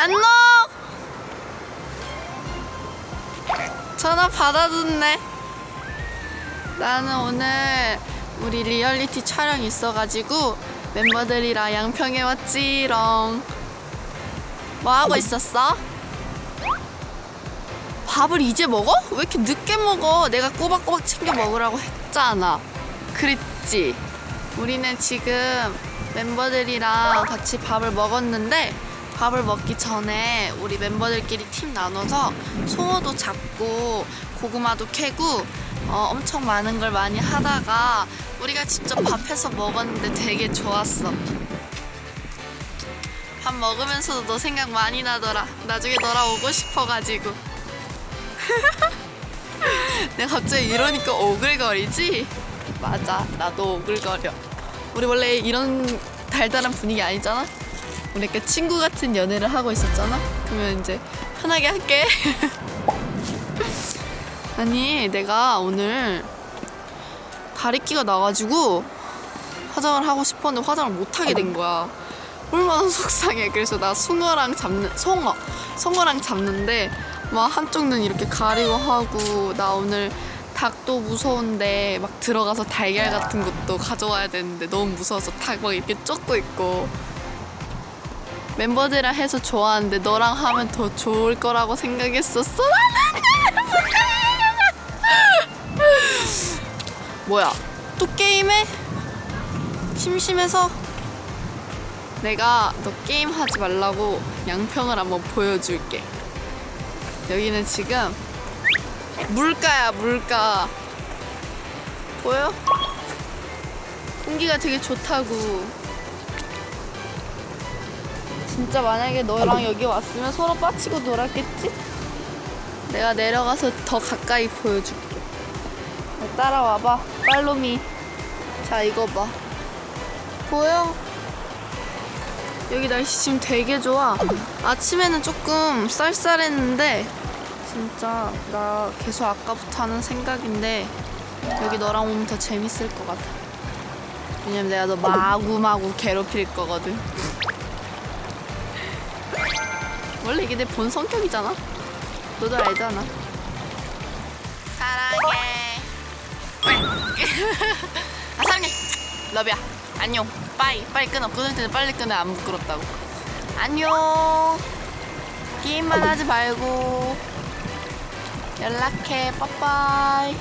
안녕. 전화 받아줬네. 나는 오늘 우리 리얼리티 촬영 있어가지고 멤버들이랑 양평에 왔지롱. 뭐 하고 있었어? 밥을 이제 먹어? 왜 이렇게 늦게 먹어? 내가 꼬박꼬박 챙겨 먹으라고 했잖아. 그랬지. 우리는 지금 멤버들이랑 같이 밥을 먹었는데 밥을 먹기 전에 우리 멤버들끼리 팀 나눠서 송어도 잡고 고구마도 캐고 어, 엄청 많은 걸 많이 하다가 우리가 직접 밥해서 먹었는데 되게 좋았어. 밥 먹으면서도 너 생각 많이 나더라. 나중에 너랑 오고 싶어가지고. 내가 갑자기 이러니까 오글거리지? 맞아, 나도 오글거려. 우리 원래 이런 달달한 분위기 아니잖아? 우리 이렇게 친구 같은 연애를 하고 있었잖아? 그러면 이제 편하게 할게. 아니, 내가 오늘 다리끼가 나가지고 화장을 하고 싶었는데 화장을 못 하게 된 거야. 얼마나 속상해. 그래서 나 숭어랑 잡는 송어, 송어랑 잡는데 막 한쪽 눈 이렇게 가리고 하고 나 오늘 닭도 무서운데 막 들어가서 달걀 같은 것도 가져와야 되는데 너무 무서워서 닭 막 이렇게 쫓고 있고 멤버들이랑 해서 좋아하는데 너랑 하면 더 좋을 거라고 생각했었어. 뭐야? 또 게임해? 심심해서? 내가 너 게임 하지 말라고 양평을 한번 보여줄게. 여기는 지금 물가야 물가. 보여? 공기가 되게 좋다고. 진짜 만약에 너랑 여기 왔으면 서로 빠치고 놀았겠지? 내가 내려가서 더 가까이 보여줄게. 따라와봐. 팔로미. 자, 이거 봐. 보여? 여기 날씨 지금 되게 좋아. 아침에는 조금 쌀쌀했는데 진짜 나 계속 아까부터 하는 생각인데 여기 너랑 오면 더 재밌을 것 같아. 왜냐면 내가 너 마구마구 괴롭힐 거거든. 원래 이게 내 본 성격이잖아. 너도 알잖아. 사랑해. 아 사랑해. 러비야. 안녕. 빠이. 빨리 끊어. 끊을 때는 빨리 끊어. 안 부끄럽다고. 안녕. 게임만 하지 말고 연락해. 빠빠이.